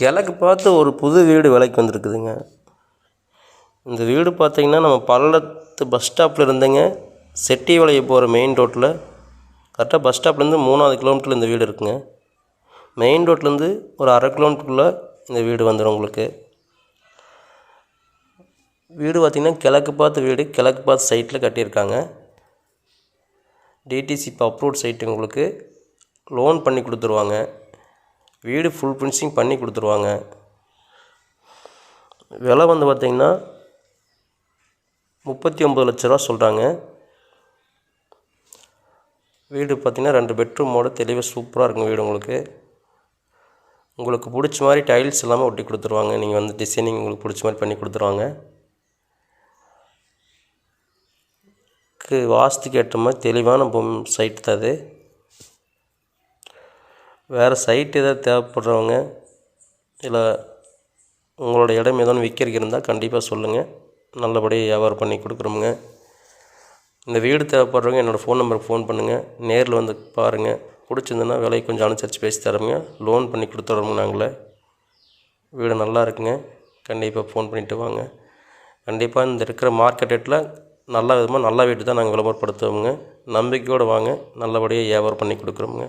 கிழக்கு பார்த்து ஒரு புது வீடு விலைக்கு வந்திருக்குதுங்க. இந்த வீடு பார்த்தீங்கன்னா நம்ம பல்லத்து பஸ் ஸ்டாப்பில் இருந்துங்க. வலையை போகிற மெயின் ரோட்டில் கரெக்டாக பஸ் ஸ்டாப்லேருந்து மூணாவது கிலோமீட்டரில் இந்த வீடு இருக்குங்க. மெயின் ரோட்லேருந்து ஒரு அரை கிலோமீட்டருக்குள்ளே இந்த வீடு வந்துடும் உங்களுக்கு. வீடு பார்த்திங்கன்னா கிழக்கு பார்த்து வீடு கிழக்கு பார்த்து சைட்டில் கட்டியிருக்காங்க. டிடிசி இப்போ அப்ரூவ்ட் சைட்டு உங்களுக்கு. லோன் பண்ணி கொடுத்துருவாங்க. வீடு ஃபுல் ஃபினிஷிங் பண்ணி கொடுத்துருவாங்க. விலை வந்து பார்த்திங்கன்னா முப்பத்தி ஒம்பது லட்ச ரூபா சொல்கிறாங்க வீடு பார்த்திங்கன்னா ரெண்டு பெட்ரூமோட தெளிவாக சூப்பராக இருக்கும் வீடு உங்களுக்கு. உங்களுக்கு பிடிச்ச மாதிரி டைல்ஸ் எல்லாமே ஒட்டி கொடுத்துருவாங்க. நீங்கள் வந்து டிசைனிங் உங்களுக்கு பிடிச்ச மாதிரி பண்ணி கொடுத்துருவாங்க. வாஸ்துக்கு ஏற்ற மாதிரி தெளிவான பொம் சைட் தான் அது. வேறு சைட் ஏதாவது தேவைப்படுறவங்க இல்லை உங்களோட இடம் ஏதோன்னு விற்கிறக்கு இருந்தால் கண்டிப்பாக சொல்லுங்கள் நல்லபடியாக வியாபாரம் பண்ணி கொடுக்குறோமுங்க. இந்த வீடு தேவைப்படுறவங்க என்னோடய ஃபோன் நம்பருக்கு ஃபோன் பண்ணுங்கள் நேரில் வந்து பாருங்கள் பிடிச்சிருந்துன்னா விலையை கொஞ்சம் அனுசரித்து பேசி தரோங்க லோன் பண்ணி கொடுத்துட்றோங்க நாங்களே. வீடு நல்லா இருக்குங்க. கண்டிப்பாக ஃபோன் பண்ணிவிட்டு வாங்க. கண்டிப்பாக இந்த இருக்கிற மார்க்கெட் ரேட்டில் நல்ல விதமாக நல்ல வீட்டு தான் நாங்கள் விளம்பரப்படுத்துவோமுங்க. நம்பிக்கையோடு வாங்க. நல்லபடியாக வியாபாரம் பண்ணி கொடுக்குறோமுங்க.